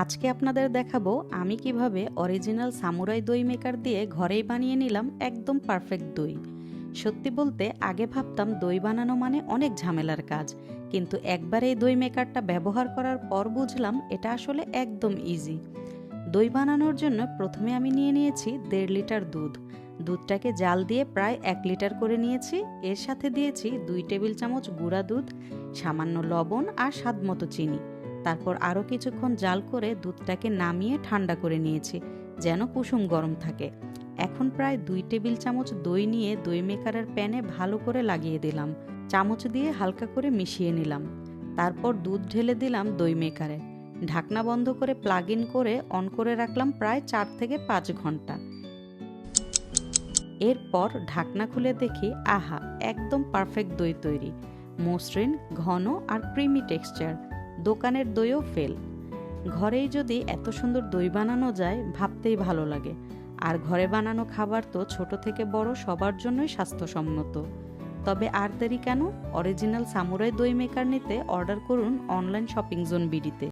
আজকে আপনাদের দেখাবো আমি কীভাবে অরিজিনাল সামুরাই দই মেকার দিয়ে ঘরেই বানিয়ে নিলাম একদম পারফেক্ট দই। সত্যি বলতে, আগে ভাবতাম দই বানানো মানে অনেক ঝামেলার কাজ, কিন্তু একবার এই দই মেকারটা ব্যবহার করার পর বুঝলাম এটা আসলে একদম ইজি দই বানানোর জন্য প্রথমে আমি নিয়ে নিয়েছি দেড় লিটার দুধ। দুধটাকে জাল দিয়ে প্রায় এক লিটার করে নিয়েছি, এর সাথে দিয়েছি দুই টেবিল চামচ গুঁড়া দুধ, সামান্য লবণ আর স্বাদ মতো চিনি। তারপর আরও কিছুক্ষণ জাল করে দুধটাকে নামিয়ে ঠান্ডা করে নিয়েছি, যেন কুসুম গরম থাকে। এখন প্রায় দুই টেবিল চামচ দই নিয়ে দই মেকারের প্যানে ভালো করে লাগিয়ে দিলাম। চামচ দিয়ে হালকা করে মিশিয়ে নিলাম। তারপর দুধ ঢেলে দিলাম দই মেকারে। ঢাকনা বন্ধ করে প্লাগ ইন করে অন করে রাখলাম প্রায় চার থেকে পাঁচ ঘণ্টা। এরপর ঢাকনা খুলে দেখি, আহা, একদম পারফেক্ট দই তৈরি। মসৃণ, ঘন আর ক্রিমি টেক্সচার দোকানের দইও ফেল। ঘরেই যদি এত সুন্দর দই বানানো যায়, ভাবতেই ভালো লাগে। আর ঘরে বানানো খাবার তো ছোট থেকে বড় সবার জন্যই স্বাস্থ্যসম্মত। তবে আর দেরি কেন? অরিজিনাল সামুরাই দই মেকার নিতে অর্ডার করুন অনলাইন শপিং জোন বিডিতে